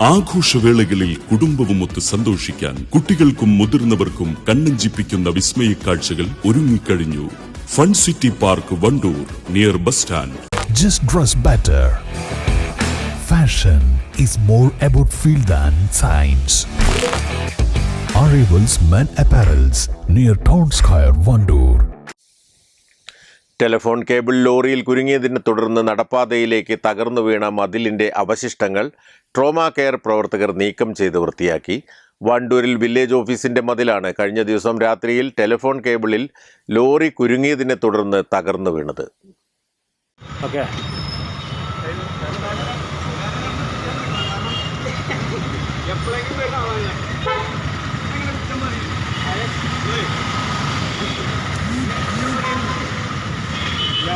ആഘോഷവേളകളിൽ കുടുംബവുമൊത്ത് സന്തോഷിക്കാൻ കുട്ടികൾക്കും മുതിർന്നവർക്കും കണ്ണഞ്ചിപ്പിക്കുന്ന വിസ്മയ കാഴ്ചകൾ ഒരുങ്ങിക്കഴിഞ്ഞു fun city park Vandoor near bus stand just dress better. Fashion is more about feel than science Arrivals Men Apparels near Town Square, Vandoor. Telephone cable ലോറിയിൽ കുരുങ്ങിയതിനെ തുടർന്ന് നടപ്പാതയിലേക്ക് തകർന്നു വീണ മതിലിന്റെ അവശിഷ്ടങ്ങൾ ട്രോമ കെയർ പ്രവർത്തകർ നീക്കം ചെയ്ത് വൃത്തിയാക്കി. വണ്ടൂരിൽ വില്ലേജ് ഓഫീസിന്റെ മതിലാണ് കഴിഞ്ഞ ദിവസം രാത്രിയിൽ ടെലിഫോൺ കേബിളിൽ ലോറി കുരുങ്ങിയതിനെ തുടർന്ന് തകർന്നു വീണത്. ഓക്കെ.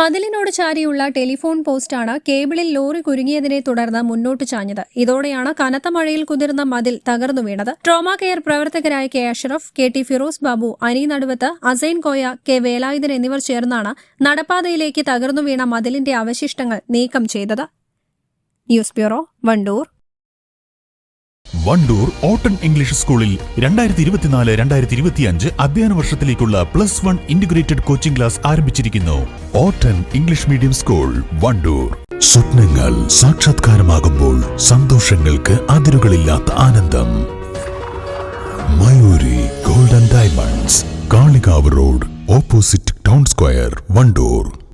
മതിലിനോട് ചാരിയുള്ള ടെലിഫോൺ പോസ്റ്റാണ് കേബിളിൽ ലോറി കുരുങ്ങിയതിനെ തുടർന്ന് മുന്നോട്ട് ചാഞ്ഞത്. ഇതോടെയാണ് കനത്ത മഴയിൽ കുതിർന്ന മതിൽ തകർന്നു വീണത്. ട്രോമ കെയർ പ്രവർത്തകരായ K Ashraf K T Firoz Babu Ani Naduvath Asain Koya K Velayudhan എന്നിവർ ചേർന്നാണ് നടപ്പാതയിലേക്ക് തകർന്നു വീണ മതിലിന്റെ അവശിഷ്ടങ്ങൾ നീക്കം ചെയ്തത്. News bureau Vandoor. വണ്ടൂർ ഓട്ടൺ ഇംഗ്ലീഷ് സ്കൂളിൽ രണ്ടായിരത്തി ഇരുപത്തിനാല് രണ്ടായിരത്തി ഇരുപത്തിയഞ്ച് അധ്യയന വർഷത്തിലേക്കുള്ള plus one integrated coaching class ആരംഭിച്ചിരിക്കുന്നു. ഓട്ടൺ ഇംഗ്ലീഷ് മീഡിയം സ്കൂൾ വണ്ടൂർ. സ്വപ്നങ്ങൾ സാക്ഷാത്കാരമാകുമ്പോൾ സന്തോഷങ്ങൾക്ക് അതിരുകളില്ലാത്ത ആനന്ദം. Mayuri golden diamonds Kalikavu road opposite town square Vandoor.